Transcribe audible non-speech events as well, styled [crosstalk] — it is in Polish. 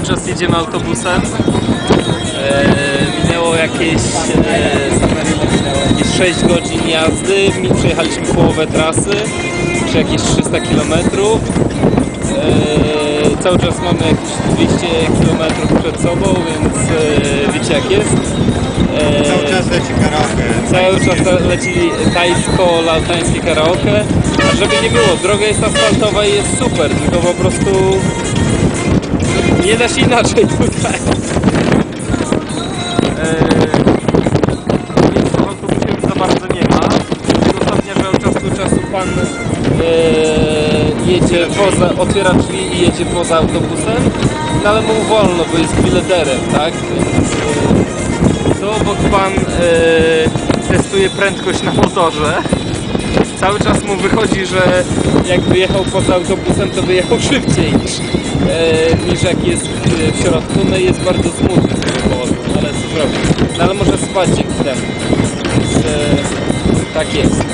czas jedziemy autobusem. E, minęło jakieś, e, jakieś 6 godzin jazdy. Mi przejechaliśmy połowę trasy, czy jakieś 300 km. E, cały czas mamy jakieś 200 km przed sobą, więc e, wiecie jak jest. E, Cały czas leci karaoke. Cały czas le- leci tajsko-lautańskie karaoke. A żeby nie było, droga jest asfaltowa i jest super, tylko po prostu nie da się inaczej tutaj. Eee, Więc w autobusie za bardzo nie ma. Udostępnia, że od czasu do czasu pan eee, jedzie otwiera drzwi i jedzie poza autobusem, no ale mu wolno, bo jest bileterem, tak? Więc, eee, tu obok pan e, testuje prędkość na motorze. Cały czas mu wychodzi, że jakby jechał poza autobusem, to by jechał [laughs] szybciej niż, e, niż jak jest w środku. No i jest bardzo smutny z tego powodu, no ale co zrobić. No ale może spać dzięki temu. Więc, tak jest.